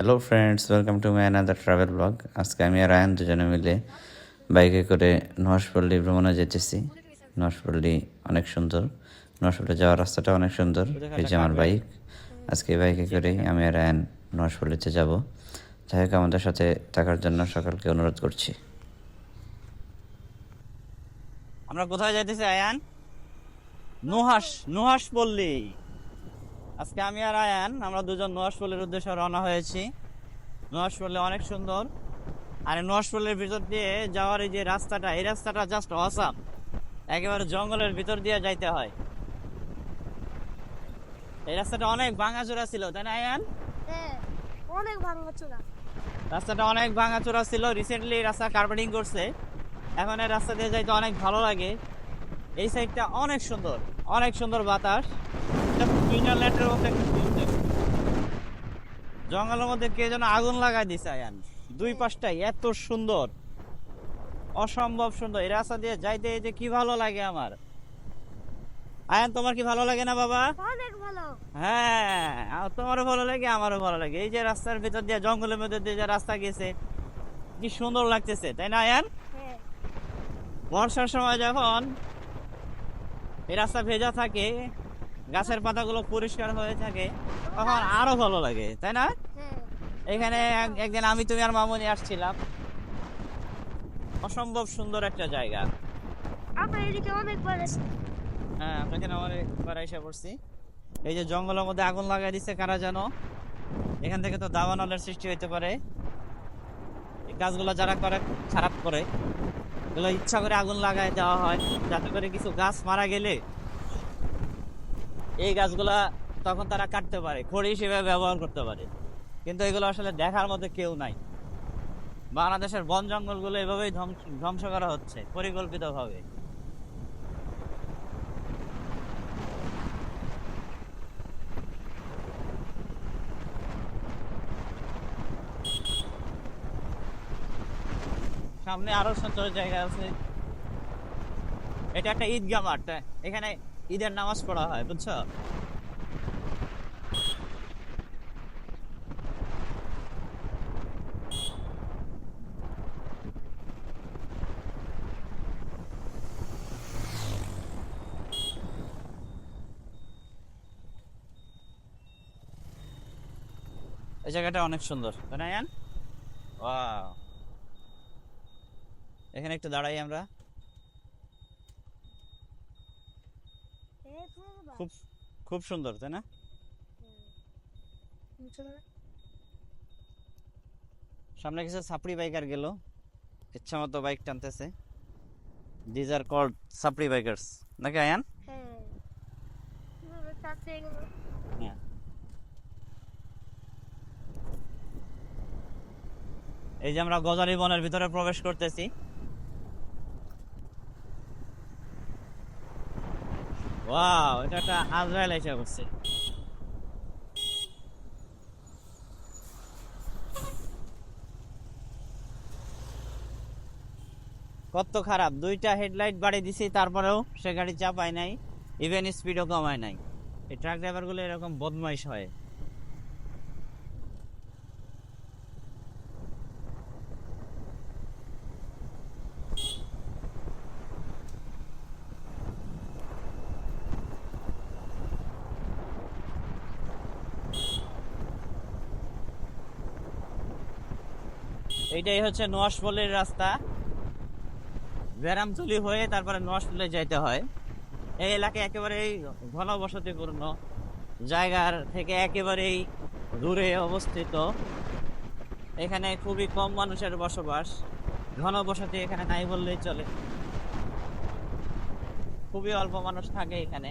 Hello friends welcome to my another travel blog আজকে আমি আর ion দুজনে মিলে বাইকে করে নহাসপল্লী ভ্রমণে যেতেছি। নহাসপল্লী অনেক সুন্দর। নহাসপল্লী যাওয়ার রাস্তাটা অনেক সুন্দর। এই যে আমার বাইক আজকে বাইকে করেই আমি আর আয়ন নহাসপল্লীতে যাব। যাই হোক, আমাদের সাথে থাকার জন্য সকলকে অনুরোধ করছি। আমরা কোথায় যাইতেছি, আয়ান? নুহাস নুহাস পল্লী আজকে আমি আর আয়ান আমরা দুজন নুহাস উদ্দেশ্যে রওনা হয়েছি। নুহাস পল্লী অনেক সুন্দর। আর এই ভিতর দিয়ে যাওয়ার এই যে রাস্তাটা এই রাস্তাটা জাস্ট অসাম একেবারে জঙ্গলের ভিতর দিয়ে যাইতে হয়। এই রাস্তাটা অনেক ভাঙাচোরা ছিল তাই না আয়ান? হ্যাঁ অনেক ভাঙাচোরা। রাস্তাটা অনেক ভাঙাচোরা ছিল। রিসেন্টলি রাস্তা কার্পেটিং করছে। এখন এই রাস্তা দিয়ে যাইতে অনেক ভালো লাগে। এই সাইডটা অনেক সুন্দর অনেক সুন্দর বাতাস। সুইজারল্যান্ডের একটা জঙ্গলের মধ্যে কে যেন আগুন লাগাই দিছে আয়ান। দুই পাশটাই এত সুন্দর। অসম্ভব সুন্দর। এই রাস্তা দিয়ে যাইতে যে কি ভালো লাগে আমার। আয়ান তোমার কি ভালো লাগে না বাবা? অনেক ভালো। হ্যাঁ আর তোমারও ভালো লাগে আমারও ভালো লাগে। এই যে রাস্তার ভিতর দিয়ে জঙ্গলের মধ্যে দিয়ে যে রাস্তা গেছে কি সুন্দর লাগতেছে তাই না আয়ান? হ্যাঁ। বর্ষার সময় যখন এই রাস্তা ভেজা থাকে গাছের পাতাগুলো পরিষ্কার হয়ে থাকে তখন আরও ভালো লাগে তাই না? এখানে একদিন আমি তুমি আর মামুনি আসছিলাম। অসম্ভব সুন্দর একটা জায়গা। আমরা এদিকে অনেকবার হ্যাঁ আমরা এখানে অনেকবার এসে পড়ছি। এই যে জঙ্গলের মধ্যে আগুন লাগাই দিচ্ছে কারা জানো? এখান থেকে তো দাবানলের সৃষ্টি হইতে পারে। এই কাজগুলো যারা করে খারাপ করে। এগুলো ইচ্ছা করে আগুন লাগাই দেওয়া হয়। যাতে করে কিছু গাছ মারা গেলে এই গাছগুলা তখন তারা কাটতে পারে, খড়ি হিসেবে ব্যবহার করতে পারে। কিন্তু এগুলো আসলে দেখার মতো কেউ নাই। বাংলাদেশের বন জঙ্গলগুলো এভাবেই ধ্বংস করা হচ্ছে, পরিকল্পিতভাবে। সামনে আরও সুন্দর জায়গা আছে। এটা একটা ঈদগাহ মাঠ হ্যাঁ। এখানে ঈদের নামাজ পড়া হয়, বুঝছ? এই জায়গাটা অনেক সুন্দর, তাই না এখানে একটু দাঁড়াই আমরা। খুব খুব সুন্দর তাই না? সামনে কিছু সাপড়ি বাইকার গেল। ইচ্ছা মতো বাইক টানতেছে। দিজ আর কল্ড সাপড়ি বাইকার্স। নাকি আয়ান? হ্যাঁ। হ্যাঁ। এই যে আমরা গজারি বনের ভিতরে প্রবেশ করতেছি। ওয়াও একটা আজরাইল কত খারাপ, দুইটা হেডলাইট বাড়ি দিছি, তারপরেও সে গাড়ি চাপায় নাই ইভেন স্পিডও কমায় নাই। এই ট্রাক ড্রাইভারগুলো এরকম বদমাইশ হয়। এইটাই হচ্ছে নোয়াশপল্লির রাস্তা, ব্যারামতলি হয়ে তারপরে নোয়াশপল্লি যাইতে হয়। এই এলাকা একেবারেই ঘনবসতিপূর্ণ। জায়গার থেকে একেবারেই দূরে অবস্থিত। এখানে খুবই কম মানুষের বসবাস। ঘনবসতি এখানে নাই বললেই চলে। খুবই অল্প মানুষ থাকে এখানে।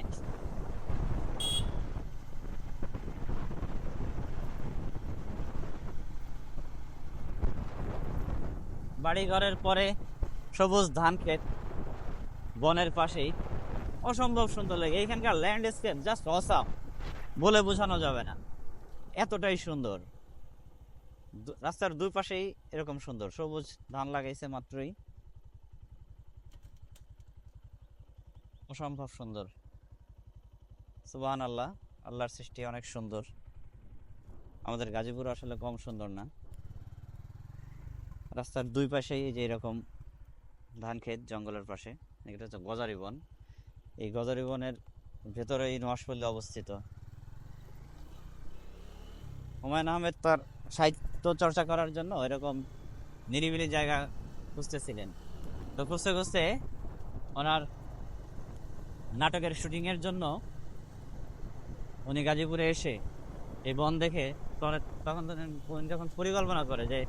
বাড়ি ঘরের পরে সবুজ ধান ক্ষেত, বনের পাশেই। অসম্ভব সুন্দর লাগে। এখানকার ল্যান্ডস্কেপ জাস্ট অসাম বলে বোঝানো যাবে না। এতটাই সুন্দর। রাস্তার দুই পাশেই এরকম সুন্দর। সবুজ ধান লাগাইছে মাত্রই। অসম্ভব সুন্দর। সুবাহান আল্লাহ আল্লাহর সৃষ্টি অনেক সুন্দর। আমাদের গাজীপুর আসলে কম সুন্দর না। রাস্তার দুই পাশেই যে এরকম ধান ক্ষেত জঙ্গলের পাশে, এটা হচ্ছে গজারি বন। এই গজারি বনের ভেতরে এই নোয়াশপল্লী অবস্থিত। হুমায়ুন আহমেদ তার সাহিত্য চর্চা করার জন্য এরকম নিরিবিলি জায়গা খুঁজতেছিলেন। তো খুঁজতে খুঁজতে ওনার নাটকের শুটিংয়ের জন্য উনি গাজীপুরে এসে এই বন দেখে তখন তখন যখন পরিকল্পনা করে যে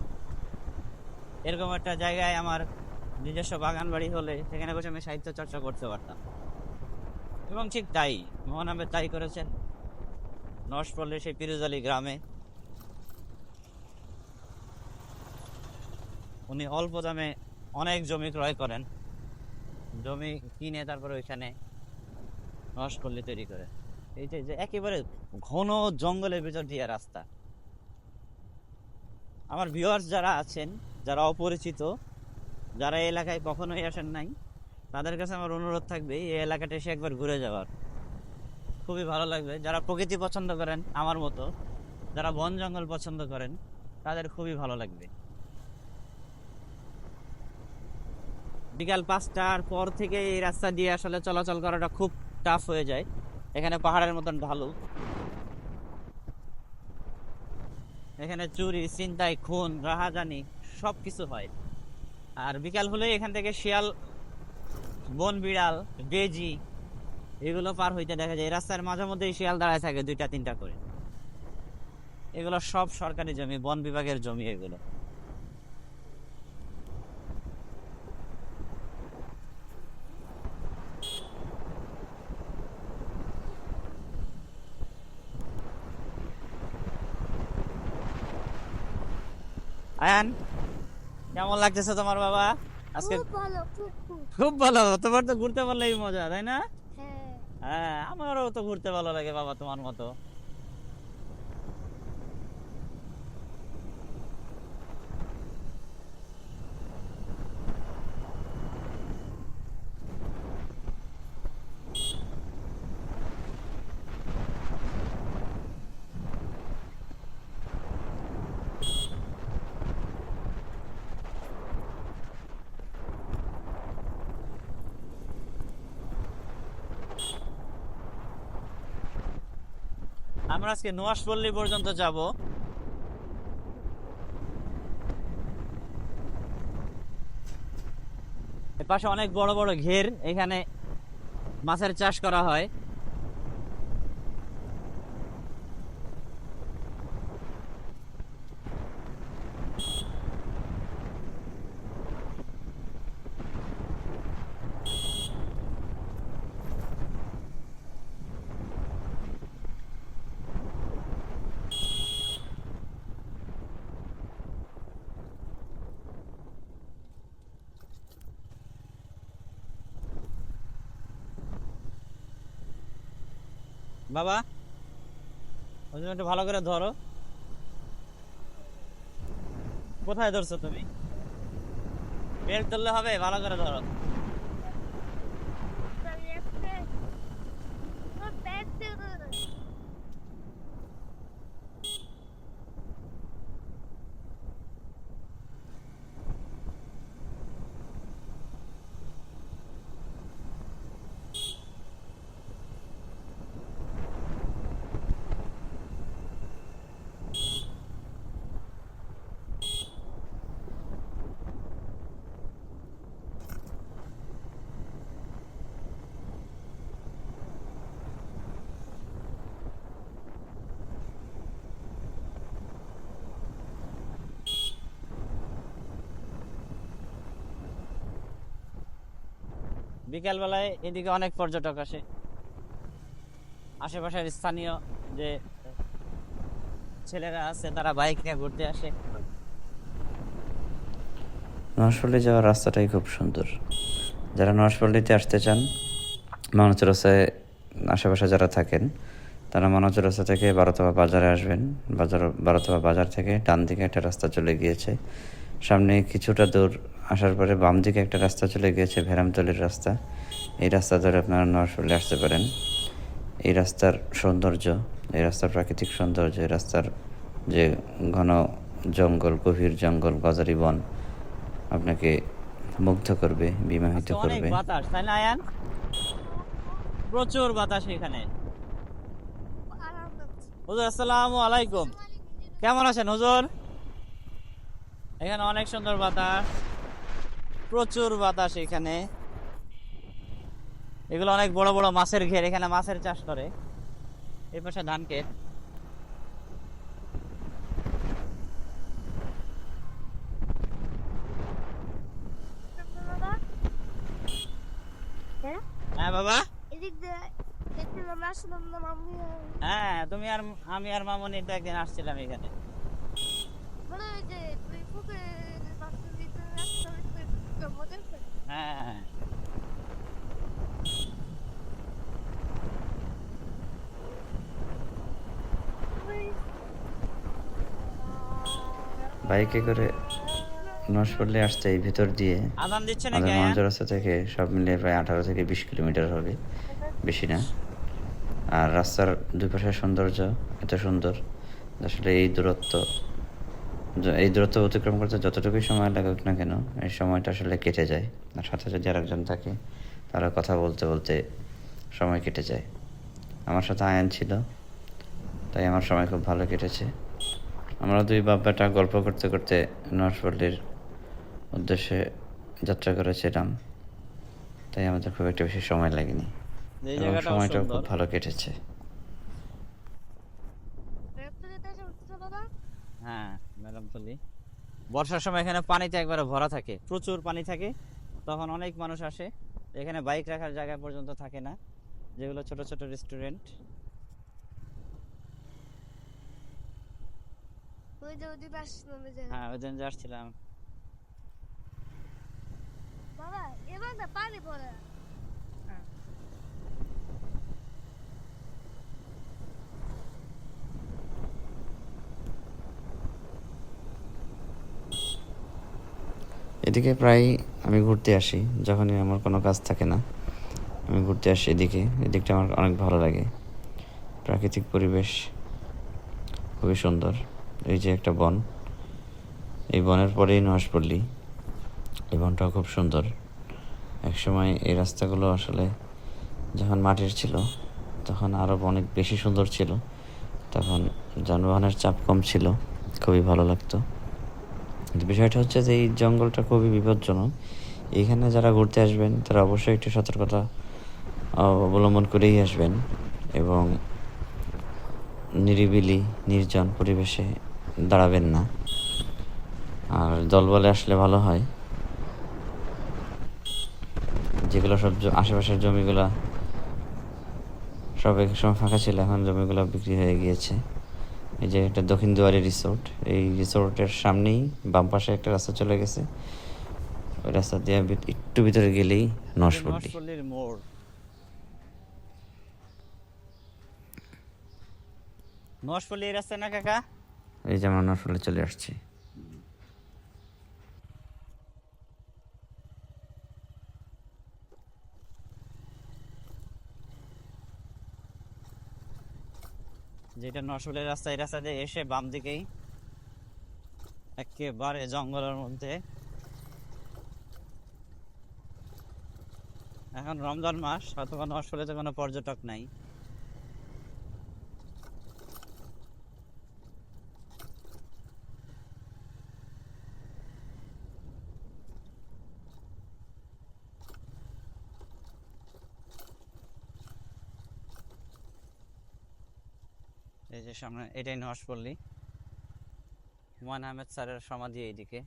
এরকম একটা জায়গায় আমার নিজস্ব বাগান বাড়ি হলে সেখানে বসে আমি সাহিত্য চর্চা করতে পারতাম। এবং ঠিক তাই, মোহন আহমেদ তাই করেছেন। নশপল্লী সেই পিরুজালি গ্রামে। উনি অল্প দামে অনেক জমি ক্রয় করেন। জমি কিনে তারপরে ওইখানে নশপল্লী তৈরি করে এই যে একেবারে ঘন জঙ্গলের ভিতর দিয়ে রাস্তা। আমার ভিউয়ার্স যারা আছেন যারা অপরিচিত, যারা এই এলাকায় কখনোই আসেন নাই, তাদের কাছে আমার অনুরোধ থাকবে এই এলাকাটা এসে একবার ঘুরে যাওয়ার। খুবই ভালো লাগবে। যারা প্রকৃতি পছন্দ করেন, আমার মতো, যারা বন জঙ্গল পছন্দ করেন, তাদের খুবই ভালো লাগবে। বিকাল পাঁচটার পর থেকে এই রাস্তা দিয়ে আসলে চলাচল করাটা খুব টাফ হয়ে যায়। এখানে পাহাড়ের মতন ঢালু। এখানে চুরি চিন্তাই খুন, রাহাজানি সব কিছু হয়। আর বিকাল হলে এখান থেকে শিয়াল, বন বিড়াল, বেজি, এগুলো পার হইতে দেখা যায়। রাস্তার মাঝে মধ্যেই শিয়াল দাঁড়ায় থাকে দুইটা, তিনটা করে। এগুলো সব সরকারি জমি, বন বিভাগের জমি এগুলো। আয়ান? কেমন লাগতেছে তোমার বাবা? আজকে খুব ভালো তোমার তো ঘুরতে পারলেই মজা তাই না? হ্যাঁ। হ্যাঁ আমারও তো ঘুরতে ভালো লাগে বাবা তোমার মতো। আমরা আজকে নোয়াশপল্লী পর্যন্ত যাব। পাশে অনেক বড় বড় ঘের, এখানে মাছের চাষ করা হয়। বাবা, ওই জন্য একটু ভালো করে ধরো। কোথায় ধরছো তুমি? বেল্ট ধরলে হবে, ভালো করে ধরো তাহলে একটা ওর ব্যাগ দিয়ে বিকাল বেলায় এদিকে অনেক পর্যটক আসে। আশেপাশের স্থানীয় যে ছেলেরা আছে, তারা বাইক নিয়ে ঘুরতে আসে। নোয়াশপল্লী যাওয়ার রাস্তাটাই খুব সুন্দর। যারা নোয়াশপল্লীতে আসতে চান মনোচরসায় আশেপাশে যারা থাকেন, তারা মনোচরসা থেকে বারোতবা বাজারে আসবেন। বাজার বারোতবা বাজার থেকে ডান দিকে একটা রাস্তা চলে গিয়েছে। সামনে কিছুটা দূর আসার পরে বাম দিকে একটা রাস্তা চলে গিয়েছে ভেরামতলির রাস্তা। এই রাস্তা ধরে আপনারা নোয়াশপল্লী আসতে পারেন। এই রাস্তার সৌন্দর্য এই রাস্তার প্রাকৃতিক সৌন্দর্য এই রাস্তার যে ঘন জঙ্গল গভীর জঙ্গল গজারি বন আপনাকে মুগ্ধ করবে বিমাহিত করবে। প্রচুর বাতাস এখানে। হুজুর আসসালামু আলাইকুম। কেমন আছেন হুজুর? এখানে অনেক সুন্দর বাতাস। প্রচুর বাতাস এখানে। এগুলো অনেক বড় বড় মাছের ঘের, এখানে মাছের চাষ করে। এই পাশে ধান ক্ষেত। হ্যাঁ বাবা? হ্যাঁ তুমি আর আমি আর মামনি তো একদিন আসছিলাম এখানে বলে ওই যে তুই পুকুরে বাচ্চা দিতে রাস্তা মজা করে হ্যাঁ বাইকে করে নসপল্লি আসতে এই ভিতর দিয়ে। আমাদের আয়ান রাস্তা থেকে সব মিলিয়ে প্রায় আঠারো থেকে বিশ কিলোমিটার হবে বেশি না। আর রাস্তার দুই পাশের সৌন্দর্য এত সুন্দর। আসলে এই দূরত্ব এই দূরত্ব অতিক্রম করতে যতটুকুই সময় লাগুক না কেন এই সময়টা আসলে কেটে যায়। আর সাথে যদি আরেকজন থাকে তারা কথা বলতে বলতে সময় কেটে যায়। আমার সাথে আয়ান ছিল তাই আমার সময় খুব ভালো কেটেছে। আমরা দুই বাপ বেটা গল্প করতে করতে নরসপল্লির উদ্দেশ্যে যাত্রা করেছিলাম তাই আমাদের খুব একটা বেশি সময় লাগেনি। এবং সময়টাও খুব ভালো কেটেছে। হ্যাঁ বর্ষার সময় এখানে পানিতে একবারে ভরা থাকে প্রচুর পানি থাকে। তখন অনেক মানুষ আসে। এখানে বাইক রাখার জায়গা পর্যন্ত থাকে না যেগুলো ছোট ছোট রেস্টুরেন্ট ওই যে হ্যাঁ ওই দিন যে আসছিলাম। বাবা এবার না পানি পড়ে। এদিকে প্রায় আমি ঘুরতে আসি যখনই আমার কোনো কাজ থাকে না। আমি ঘুরতে আসি এদিকে এদিকটা আমার অনেক ভালো লাগে। প্রাকৃতিক পরিবেশ খুবই সুন্দর। এই যে একটা বন। এই বনের পরেই নহাসপল্লী এই বনটাও খুব সুন্দর। একসময় এই রাস্তাগুলো আসলে যখন মাটির ছিল, তখন আরও অনেক বেশি সুন্দর ছিল। তখন যানবাহনের চাপ কম ছিল, খুবই ভালো লাগতো। বিষয়টা হচ্ছে যে, এই জঙ্গলটা খুবই বিপজ্জনক। এখানে যারা ঘুরতে আসবেন, তারা অবশ্যই একটু সতর্কতা অবলম্বন করেই আসবেন এবং নিরিবিলি, নির্জন পরিবেশে দাঁড়াবেন না। আর দলবলে আসলে ভালো হয়। যেগুলো সব আশেপাশের জমিগুলা সব এক সময় ফাঁকা ছিল, এখন জমিগুলো বিক্রি হয়ে গিয়েছে। এই যে একটা দক্ষিণ দুয়ারি রিসোর্ট এই রিসোর্টের সামনেই বাম পাশে একটা রাস্তা চলে গেছে। ওই রাস্তা দিয়ে একটু ভিতরে গেলেই নরসপল্লি এই রাস্তায় না কাকা? এই যে আমরা নশপল্লী চলে আসছি। যেটা নরসপল্লির রাস্তা এই রাস্তা দিয়ে এসে বাম দিকেই একেবারে জঙ্গলের মধ্যে। এখন রমজান মাস কোনো নরসপল্লিতে কোনো পর্যটক নাই। সামনে এটাই নরসপল্লি হুমায়ুন আহমেদ স্যারের সমাধি এইদিকে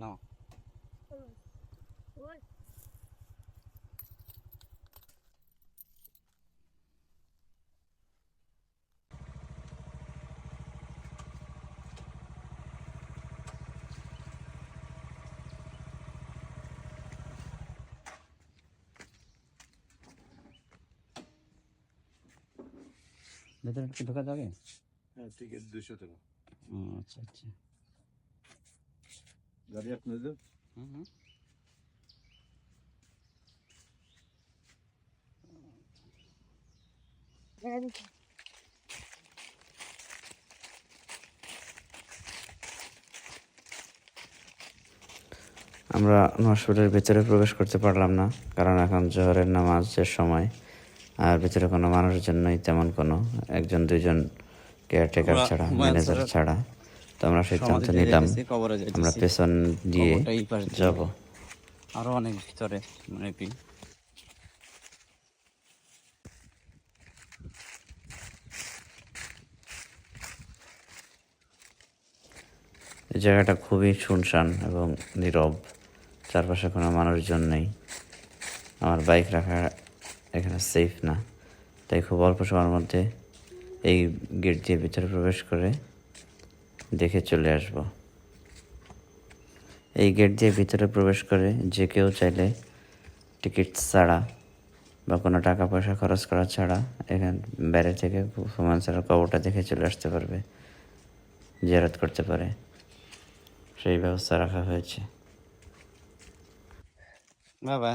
নাও ওই ভেতরে কি ঢোকা যাবে হ্যাঁ টিকিট দুশো টাকা আচ্ছা আচ্ছা গাড়ি আপনাদের হুম হুম আমরা হসপিটালের ভিতরে প্রবেশ করতে পারলাম না কারণ এখন জোহরের নামাজের সময়। আর ভিতরে কোনো মানুষজন নেই তেমন কোনো একজন দুইজন কেয়ারটেকার ছাড়া ম্যানেজার ছাড়া তো আমরা সিদ্ধান্ত নিলাম আমরা পেছন দিয়ে। যাব। আরও অনেক ভিতরে মানে এই জায়গাটা খুবই শুনশান এবং নীরব। চারপাশে কোনো মানুষজন নেই। আমার বাইক রাখা এখানে সেফ না। তাই খুব অল্প সময়ের মধ্যে এই গেট দিয়ে ভিতরে প্রবেশ করে দেখে চলে আসব। এই গেট দিয়ে ভিতরে প্রবেশ করে যে কেউ চাইলে টিকিট ছাড়া বা কোনো টাকা পয়সা খরচ করা ছাড়া এখান বাইরে থেকে হুমান স্যারের কবরটা দেখে চলে আসতে পারবে। জিয়ারত করতে পারে। সেই ব্যবস্থা রাখা হয়েছে। বাবা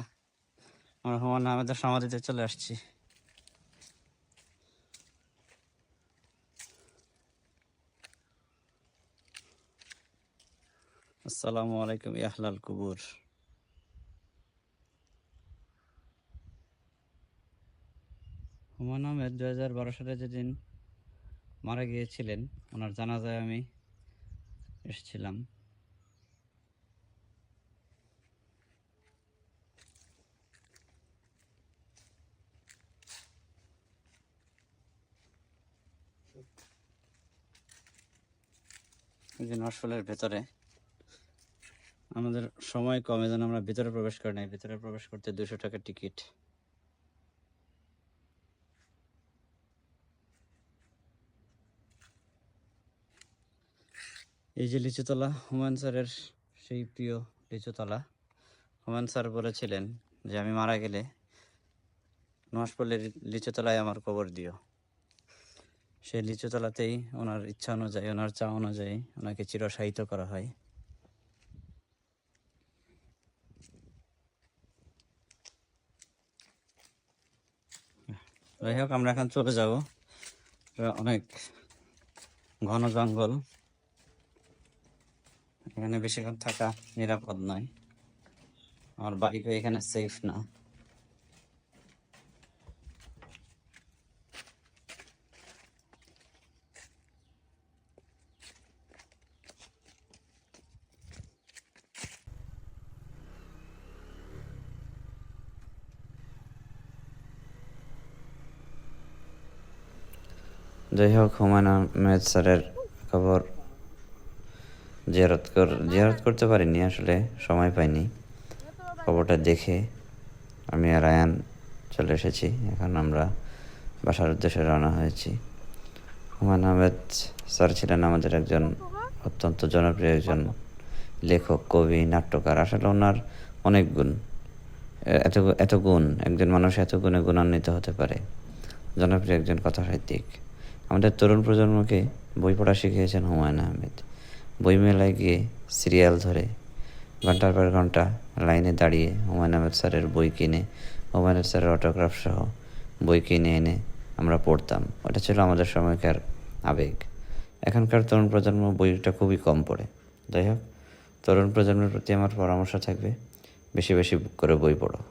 আমরা হুমায়ুন আহমেদের সমাধিতে চলে আসছি। আসসালামু আলাইকুম ইয়াহলাল কুবুর। হুমায়ুন আহমেদ দু হাজার বারো সালে যেদিন মারা গিয়েছিলেন, ওনার জানাজায় আমি এসেছিলাম। যে নরসলের ভেতরে। আমাদের সময় কম, এজন্য আমরা ভিতরে প্রবেশ করি নাই। ভিতরে প্রবেশ করতে দুশো টাকা টিকিট। এই যে লিচুতলা, হুমায়ুন স্যারের সেই প্রিয় লিচুতলা। হুমায়ুন স্যার বলেছিলেন যে, আমি মারা গেলে নহাসপল্লির লিচুতলায় আমার কবর দিও। সেই লিচুতলাতেই ওনার ইচ্ছা অনুযায়ী, ওনার চা অনুযায়ী ওনাকে চিরসাহিত করা হয়। যাই হোক, আমরা এখন চলে যাব অনেক ঘন জঙ্গল। এখানে বেশিক্ষণ থাকা নিরাপদ নয়। আমার বাইকও এখানে সেফ না। যাই হোক হুমায়ুন আহমেদ স্যারের খবর জিয়ারত কর, জিয়ারত করতে পারিনি আসলে, সময় পাইনি। খবরটা দেখে আমি আর আয়ান চলে এসেছি, এখন আমরা বাসার উদ্দেশ্যে রওনা হয়েছি। হুমায়ুন আহমেদ স্যার ছিলেন আমাদের একজন অত্যন্ত জনপ্রিয় একজন লেখক, কবি, নাট্যকার। আসলে ওনার অনেক গুণ এত এত গুণ, একজন মানুষ এত গুণে গুণান্বিত হতে পারে। জনপ্রিয় একজন কথা সাহিত্যিক আমাদের তরুণ প্রজন্মকে বই পড়া শিখিয়েছেন হুমায়ুন আহমেদ। বই মেলায় গিয়ে সিরিয়াল ধরে ঘণ্টার পর ঘণ্টা লাইনে দাঁড়িয়ে হুমায়ুন আহমেদ স্যারের বই কিনে, হুমায়ুন স্যারের অটোগ্রাফ সহ বই কিনে এনে আমরা পড়তাম। ওটা ছিল আমাদের সময়কার আবেগ। এখনকার তরুণ প্রজন্ম বইটা খুবই কম পড়ে। যাই হোক, তরুণ প্রজন্মের প্রতি আমার পরামর্শ থাকবে, বেশি বেশি করে বই পড়ো।